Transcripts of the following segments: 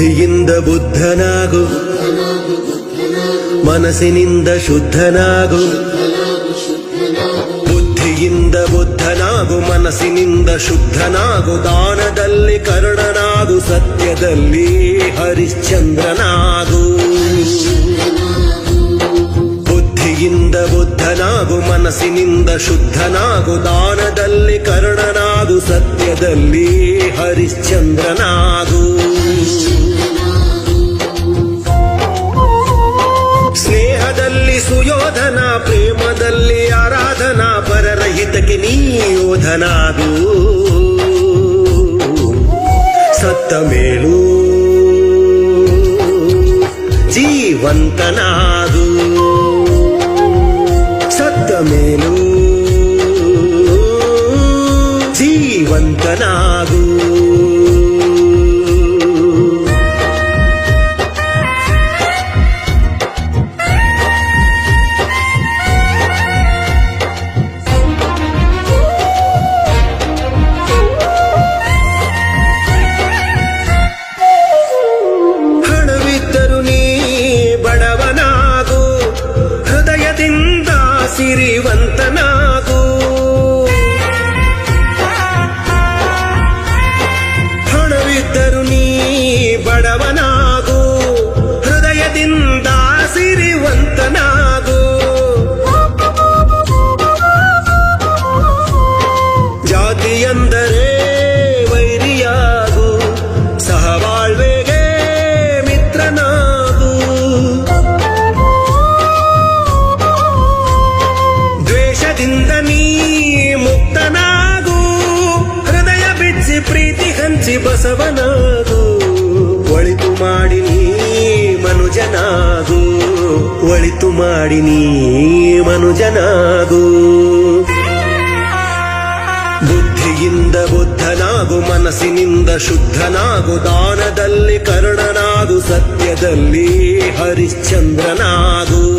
ಬುದ್ಧಿಯಿಂದ ಬುದ್ಧನಾಗು. ಮನಸ್ಸಿನಿಂದ ಶುದ್ಧನಾಗು. ಬುದ್ಧಿಯಿಂದ ಬುದ್ಧನಾಗು, ಮನಸ್ಸಿನಿಂದ ಶುದ್ಧನಾಗು. ದಾನದಲ್ಲಿ ಕರುಣನಾಗು, ಸತ್ಯದಲ್ಲಿ ಹರಿಶ್ಚಂದ್ರನಾಗು. ಬುದ್ಧಿಯಿಂದ ಬುದ್ಧನಾಗು, ಮನಸ್ಸಿನಿಂದ ಶುದ್ಧನಾಗು. ದಾನದಲ್ಲಿ ಕರುಣನಾಗು, ಸತ್ಯದಲ್ಲಿ ಹರಿಶ್ಚಂದ್ರನಾಗು. ಸುಯೋಧನ ಪ್ರೇಮದಲ್ಲಿ ಆರಾಧನಾ ಪರರಹಿತಕ್ಕೆ ನೀ ಯೋಧನಾಗು ಹಂಚಿ ಬಸವನಾಗು, ಒಳಿತು ಮಾಡಿ ನೀ ಮನುಜನಾಗು, ಒಳಿತು ಮಾಡಿ ನೀ ಮನುಜನಾಗು. ಬುದ್ಧಿಯಿಂದ ಬುದ್ಧನಾಗು, ಮನಸ್ಸಿನಿಂದ ಶುದ್ಧನಾಗು, ದಾನದಲ್ಲಿ ಕರ್ಣನಾಗು, ಸತ್ಯದಲ್ಲಿ ಹರಿಶ್ಚಂದ್ರನಾಗು.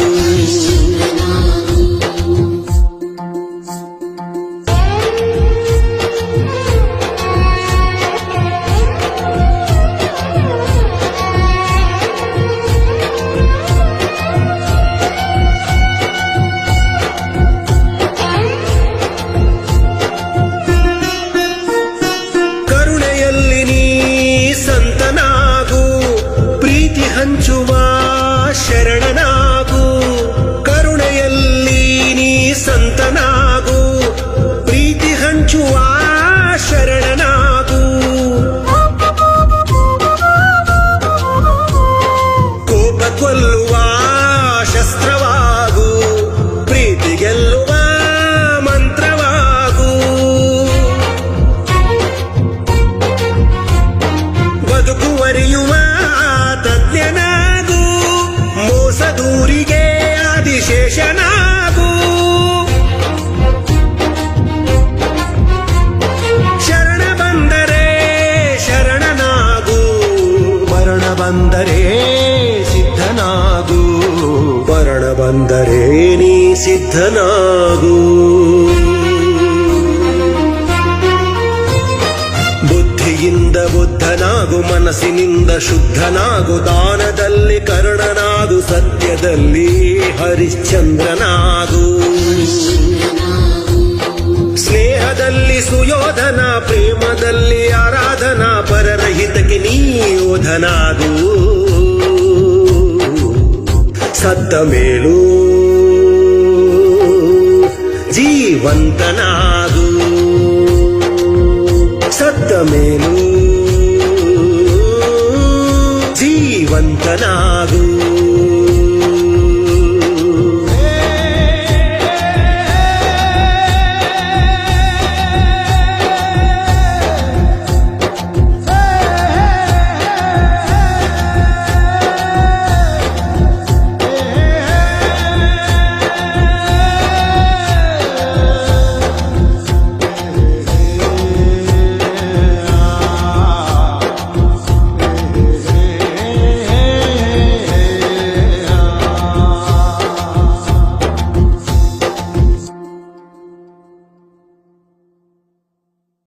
ಬಂದರೆ ಸಿದ್ಧನಾಗು. ಮರಣ ಬಂದರೆ ನೀ ಸಿದ್ಧನಾಗು. ಬುದ್ಧಿಯಿಂದ ಬುದ್ಧನಾಗು, ಮನಸ್ಸಿನಿಂದ ಶುದ್ಧನಾಗು. ದಾನದಲ್ಲಿ ಕರ್ಣನಾಗು, ಸತ್ಯದಲ್ಲಿ ಹರಿಶ್ಚಂದ್ರನಾಗು. ಸ್ನೇಹದಲ್ಲಿ ಸುಯೋಧನ, ಪ್ರೇಮದಲ್ಲಿ ಆರಾಧನಾ, ಪರರಹಿತಕ್ಕೆ ನೀ ಯೋಧನಾಗು ಸತ್ತ ಮೇಲೂ ಜೀವಂತನಾಗು ಸತ್ತ ಮೇಲೂ ಜೀವಂತನಾಗು